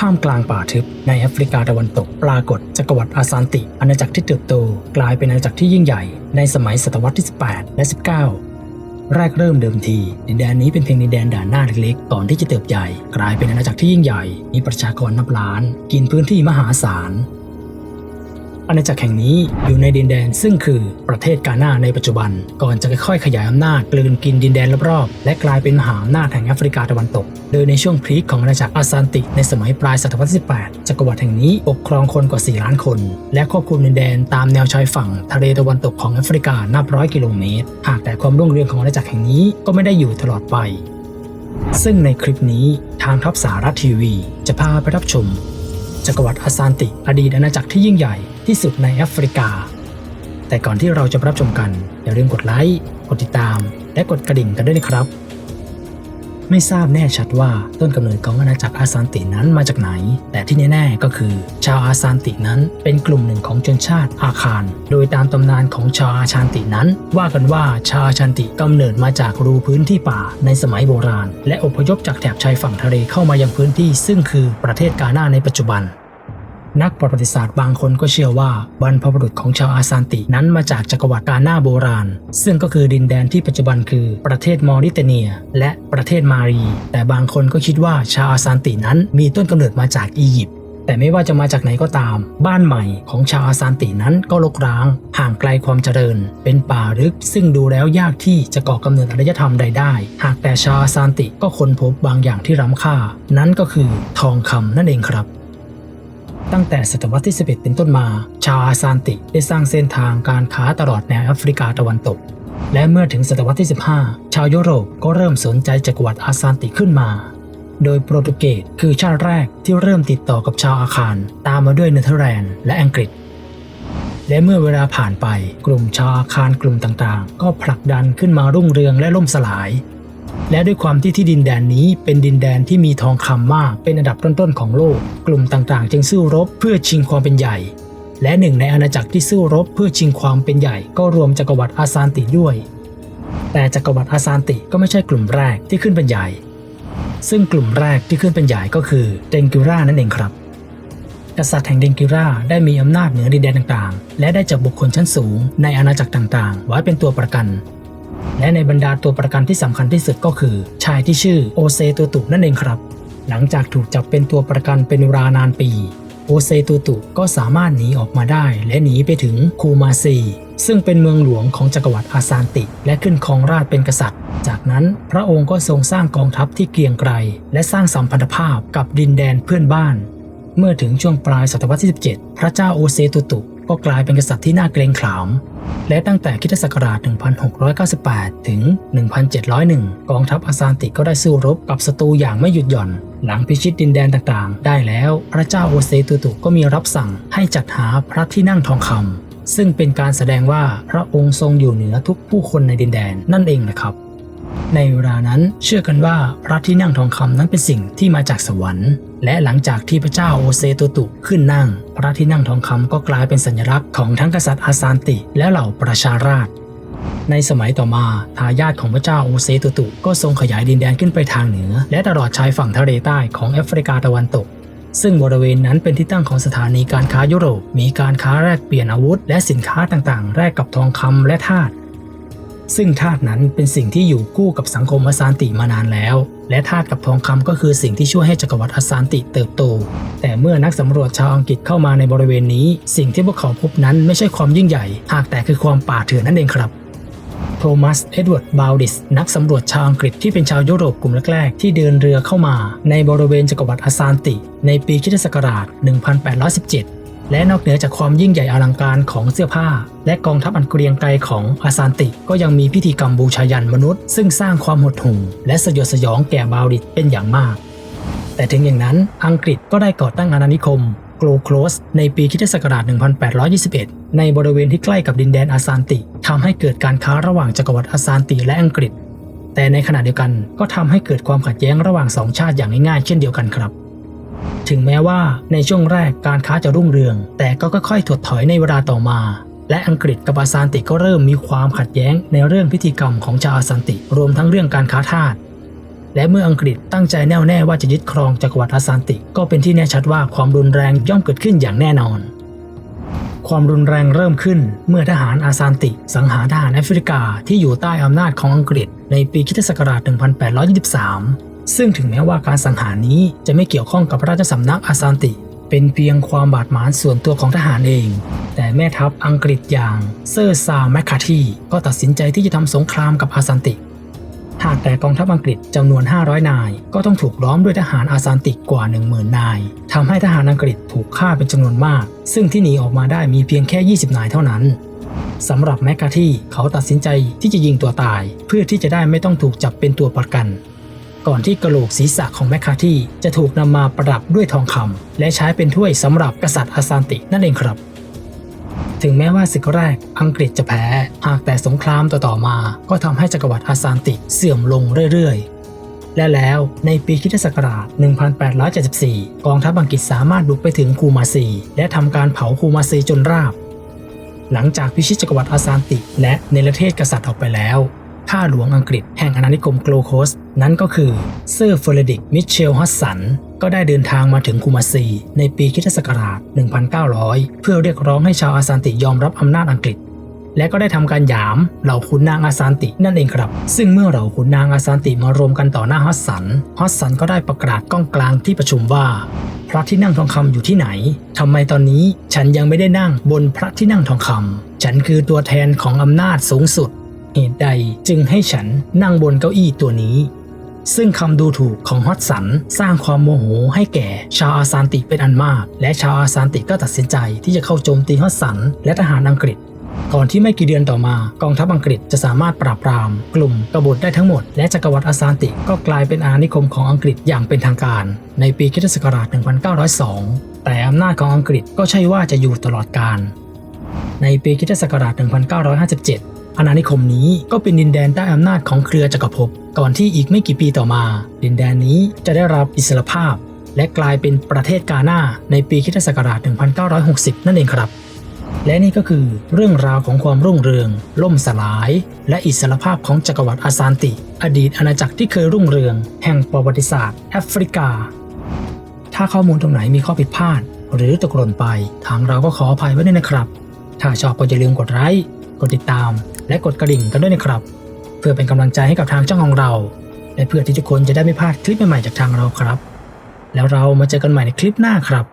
ท่ามกลางป่าทึบในแอฟริกาตะวันตกปรากฏจักรวรรดิอาซานติ อาณาจักรที่เติบโต กลายเป็นอาณาจักรที่ยิ่งใหญ่ในสมัยศตวรรษที่ 18 และ 19 แรกเริ่มเดิมทีดินแดนนี้เป็นเพียงดินแดนด่านหน้าเล็กๆก่อนที่จะเติบใหญ่ กลายเป็นอาณาจักรที่ยิ่งใหญ่ มีประชากรนับล้าน กินพื้นที่มหาศาล อาณาจักรแห่งนี้อยู่ในดินแดนซึ่งคือประเทศกาหน้าในปัจจุบัน ก่อนจะค่อยๆขยายอำนาจกลืนกินดินแดนรอบๆและกลายเป็นมหาอำนาจแห่งแอฟริกาตะวันตก โดยในช่วงพีคของอาณาจักรอาซานติในสมัยปลายศตวรรษที่18จักรวรรดิแห่งนี้ปกครองคนกว่า 4 ล้านคน และควบคุมดินแดนตามแนวชายฝั่งทะเลตะวันตกของแอฟริกานับร้อยกิโลเมตร หากแต่ความรุ่งเรืองของอาณาจักรแห่งนี้ก็ไม่ได้อยู่ตลอดไป ซึ่งในคลิปนี้ทางท็อปสารัฐทีวี จะพาไปรับชมจักรวรรดิอาซานติ อดีตอาณาจักรที่ยิ่งใหญ่ ที่สุดในแอฟริกา แต่ก่อนที่เราจะรับชมกัน อย่าลืมกดไลค์ กดติดตาม และกดกระดิ่งกันด้วยนะครับ ไม่ทราบแน่ชัดว่าต้นกำเนิดของอาณาจักรอาซานตินั้นมาจากไหน แต่ที่แน่ๆก็คือ ชาวอาซานตินั้นเป็นกลุ่มหนึ่งของชนชาติอาคาร โดยตามตำนานของชาวอาชานตินั้น ว่ากันว่าชาวอาชานติกำเนิดมาจากรูพื้นที่ป่าในสมัยโบราณ และอพยพจากแถบชายฝั่งทะเลเข้ามายังพื้นที่ ซึ่งคือประเทศกาหน้าในปัจจุบัน นักประวัติศาสตร์บางคนก็เชื่อว่าบรรพบุรุษของชาวอาซานตินั้นมาจากจักรวรรดิกาหน้าโบราณ ซึ่งก็คือดินแดนที่ปัจจุบันคือประเทศมอริเตเนีย และประเทศมารี แต่บางคนก็คิดว่าชาวอาซานตินั้นมีต้นกำเนิดมาจากอียิปต์แต่ไม่ว่าจะมาจากไหนก็ตาม บ้านใหม่ของชาวอาซานตินั้นก็รกร้าง ห่างไกลความเจริญ เป็นป่าลึก ซึ่งดูแล้วยากที่จะก่อกำเนิดอารยธรรมใดได้ หากแต่ชาวอาซานติก็ค้นพบบางอย่างที่ล้ำค่า นั่นก็คือทองคำนั่นเองครับ ตั้งแต่ศตวรรษที่ 11 เป็นต้นมา ชาวอาซานติได้สร้างเส้นทางการค้าตลอดแนวแอฟริกาตะวันตก และเมื่อถึงศตวรรษที่ 15 ชาวยุโรปก็เริ่มสนใจจักรวรรดิอาซานติขึ้นมา โดยโปรตุเกสคือชาติแรกที่เริ่มติดต่อกับชาวอาคาร ตามมาด้วยเนเธอร์แลนด์และอังกฤษ และเมื่อเวลาผ่านไปกลุ่มชาวอาคารกลุ่มต่างๆ ก็ผลักดันขึ้นมารุ่งเรืองและล่มสลาย และด้วยความที่ที่ดินแดนนี้เป็นดินแดนที่มีทองคำมากเป็นอันดับต้นๆของโลก กลุ่มต่างๆ จึงสู้รบเพื่อชิงความเป็นใหญ่ และหนึ่งในอาณาจักรที่สู้รบเพื่อชิงความเป็นใหญ่ ก็รวมจักรวรรดิอาซานติด้วย แต่จักรวรรดิอาซานติก็ไม่ใช่กลุ่มแรกที่ขึ้นเป็นใหญ่ ซึ่งกลุ่มแรกที่ขึ้นเป็นใหญ่ก็คือเดนกิรานั่นเองครับกษัตริย์แห่งเดนกิราได้มีอำนาจเหนือดินแดนต่างๆ และได้จับบุคคลชั้นสูงในอาณาจักรต่างๆ ไว้เป็นตัวประกัน และในบรรดาตัวประกันที่สำคัญที่สุดก็คือ ชายที่ชื่อโอเซตูตุนั่นเองครับ หลังจากถูกจับเป็นตัวประกันเป็นเวลานานปี โอเซตูตุก็สามารถหนีออกมาได้ และหนีไปถึงคูมาซีซึ่งเป็นเมืองหลวงของจักรวรรดิอาซานติ และขึ้นครองราชเป็นกษัตริย์ จากนั้นพระองค์ก็ทรงสร้างกองทัพที่เกรียงไกรและสร้างสัมพันธภาพกับดินแดนเพื่อนบ้าน เมื่อถึงช่วงปลายศตวรรษที่ 17 พระเจ้าโอเซตุตุ ก็กลายเป็นกษัตริย์ที่น่าเกรงขาม และตั้งแต่คริสตศักราช 1698 ถึง 1701 กองทัพอาซานติก็ได้สู้รบกับศัตรูอย่างไม่หยุดหย่อน หลังพิชิตดินแดนต่างๆ ได้แล้ว พระเจ้าโอเซตุตุก็มีรับสั่งให้จัดหาพระที่นั่งทองคำซึ่งเป็นการแสดงว่าพระองค์ทรงอยู่เหนือทุกผู้คนในดินแดนนั่นเองนะครับ ในเวลานั้นเชื่อกันว่าพระที่นั่งทองคำนั้นเป็นสิ่งที่มาจากสวรรค์ และหลังจากที่พระเจ้าโอเซตุตุขึ้นนั่ง พระที่นั่งทองคำก็กลายเป็นสัญลักษณ์ของทั้งกษัตริย์อาซานติ และเหล่าประชาราษฎร์ในสมัยต่อมาทายาทของพระเจ้าโอเซตุตุ ก็ทรงขยายดินแดนขึ้นไปทางเหนือ และตลอดชายฝั่งทะเลใต้ของแอฟริกาตะวันตก ซึ่งบริเวณนั้นเป็นที่ตั้งของสถานีการค้ายุโรป มีการค้าแลกเปลี่ยนอาวุธ และสินค้าต่างๆ แลกกับทองคำและทาส ซึ่งธาตุนั้นเป็นสิ่งที่อยู่คู่กับสังคมอาซานติมานานแล้ว และธาตุกับทองคำก็คือสิ่งที่ช่วยให้จักรวรรดิอาซานติเติบโต แต่เมื่อนักสำรวจชาวอังกฤษเข้ามาในบริเวณนี้ สิ่งที่พวกเขาพบนั้นไม่ใช่ความยิ่งใหญ่ หากแต่คือความป่าเถื่อนนั่นเองครับโทมัส เอ็ดเวิร์ด บาวดิส นักสำรวจชาวอังกฤษที่เป็นชาวยุโรปกลุ่มแรกๆ ที่เดินเรือเข้ามา ในบริเวณจักรวรรดิอาซานติ ในปีคิศักราช 1817 และนอกเหนือจากความยิ่งใหญ่อลังการของเสื้อผ้า และกองทัพอันเกรียงไกรของอาซานติ ก็ยังมีพิธีกรรมบูชายันมนุษย์ ซึ่งสร้างความหดหู่และสยดสยองแก่บาวดิสเป็นอย่างมาก แต่ถึงอย่างนั้นอังกฤษก็ได้ก่อตั้งอาณานิคมโกลโคลสในปีคิศักราช 1821 ในบริเวณที่ใกล้กับดินแดนอาซานติทำให้เกิดการค้าระหว่างจักรวรรดิอาซานติและอังกฤษ แต่ในขณะเดียวกันก็ทำให้เกิดความขัดแย้งระหว่างสองชาติอย่างง่ายๆเช่นเดียวกันครับ ถึงแม้ว่าในช่วงแรกการค้าจะรุ่งเรือง แต่ก็ค่อยๆถดถอยในเวลาต่อมา และอังกฤษกับอาซานติก็เริ่มมีความขัดแย้งในเรื่องพิธีกรรมของชาวอาซานติ รวมทั้งเรื่องการค้าทาสและเมื่ออังกฤษตั้งใจแน่วแน่ว่าจะยึดครองจักรวรรดิอาซานติ ก็เป็นที่แน่ชัดว่าความรุนแรงย่อมเกิดขึ้นอย่างแน่นอน ความรุนแรงเริ่มขึ้นเมื่อทหารอาซานติ สังหารทหารแอฟริกาที่อยู่ใต้อำนาจของอังกฤษในปีคศ1823 ซึ่งถึงแม้ว่าการสังหารนี้จะไม่เกี่ยวข้องกับพระราชสำนักอาซานติ เป็นเพียงความบาดหมางส่วนตัวของทหารเอง แต่แม่ทัพอังกฤษอย่างเซอร์ซาวแมคคาทีก็ตัดสินใจที่จะทำสงครามกับอาซานติ หากแต่กองทัพอังกฤษจำนวน 500 นาย ก็ต้องถูกล้อมด้วยทหารอาซานติกกว่า 10,000 นายทำให้ทหารอังกฤษถูกฆ่าเป็นจำนวนมาก ซึ่งที่หนีออกมาได้มีเพียงแค่ 20 นายเท่านั้นสำหรับแมคคาที่เขาตัดสินใจที่จะยิงตัวตาย เพื่อที่จะได้ไม่ต้องถูกจับเป็นตัวประกัน ก่อนที่กระโหลกศีรษะของแมคคาที่จะถูกนำมาประดับด้วยทองคำและใช้เป็นถ้วยสำหรับกษัตริย์อาซานตินั่นเองครับ ถึงแม้ว่าศึกแรกอังกฤษจะแพ้ หากแต่สงครามต่อๆมา ก็ทำให้จักรวรรดิอาซานติเสื่อมลงเรื่อยๆ และแล้วในปีคิศักราช 1874 กองทัพอังกฤษสามารถบุกไปถึงคูมาซี และทำการเผาคูมาซีจนราบ หลังจากพิชิตจักรวรรดิอาซานติ และเนรเทศกษัตริย์ออกไปแล้ว ข้าหลวงอังกฤษแห่งอาณานิคมโกลโคส นั้นก็คือเซอร์เฟอร์ดิกมิเชลฮัสสันก็ได้เดินทางมาถึงคูมาซี ในปีคริสตศักราช 1900 เพื่อเรียกร้องให้ชาวอาซานติยอมรับอำนาจอังกฤษ และก็ได้ทำการหยามเหล่าขุนนางอาซานตินั่นเองครับ ซึ่งเมื่อเหล่าขุนนางอาซานติมารวมกันต่อหน้าฮัสสันฮัสสันก็ได้ประกาศก้องกลางที่ประชุมว่า พระที่นั่งทองคำอยู่ที่ไหนทำไมตอนนี้ฉันยังไม่ได้นั่งบนพระที่นั่งทองคำฉันคือตัวแทนของอำนาจสูงสุด เหตุใดจึงให้ฉันนั่งบนเก้าอี้ตัวนี้ ซึ่งคำดูถูกของฮอตสันสร้างความโมโหให้แก่ชาวอาซานติเป็นอันมาก และชาวอาซานติก็ตัดสินใจที่จะเข้าโจมตีฮอตสันและทหารอังกฤษก่อนที่ไม่กี่เดือนต่อมากองทัพอังกฤษจะสามารถปราบปราม กลุ่มกบฏได้ทั้งหมด และจักรวรรดิอาซานติก็กลายเป็นอาณานิคมของอังกฤษอย่างเป็นทางการ ในปีคศ1902 แต่อำนาจของอังกฤษก็ใช่ว่าจะอยู่ตลอดกาลในปีคศ1957 อาณานิคมนี้ก็เป็นดินแดนใต้อำนาจของเครือจักรภพก่อนที่อีกไม่กี่ปีต่อมา ดินแดนนี้จะได้รับอิสรภาพ และกลายเป็นประเทศกาหน้าในปีคิศักราช 1960 นั่นเองครับ และนี่ก็คือเรื่องราวของความรุ่งเรือง ล่มสลาย และอิสรภาพของจักรวรรดิอาซานติ อดีตอาณาจักรที่เคยรุ่งเรือง แห่งประวัติศาสตร์แอฟริกา ถ้าข้อมูลตรงไหนมีข้อผิดพลาด หรือตกหล่นไป ทางเราก็ขออภัยไว้ด้วยนะครับ ถ้าชอบก็อย่าลืมกดไลค์กดติดตาม และกดกระดิ่งกันด้วยนะครับ เพื่อเป็นกำลังใจให้กับทางช่องของเรา และเพื่อที่ทุกคนจะได้ไม่พลาดคลิปใหม่ๆจากทางเราครับ แล้วเรามาเจอกันใหม่ในคลิปหน้าครับ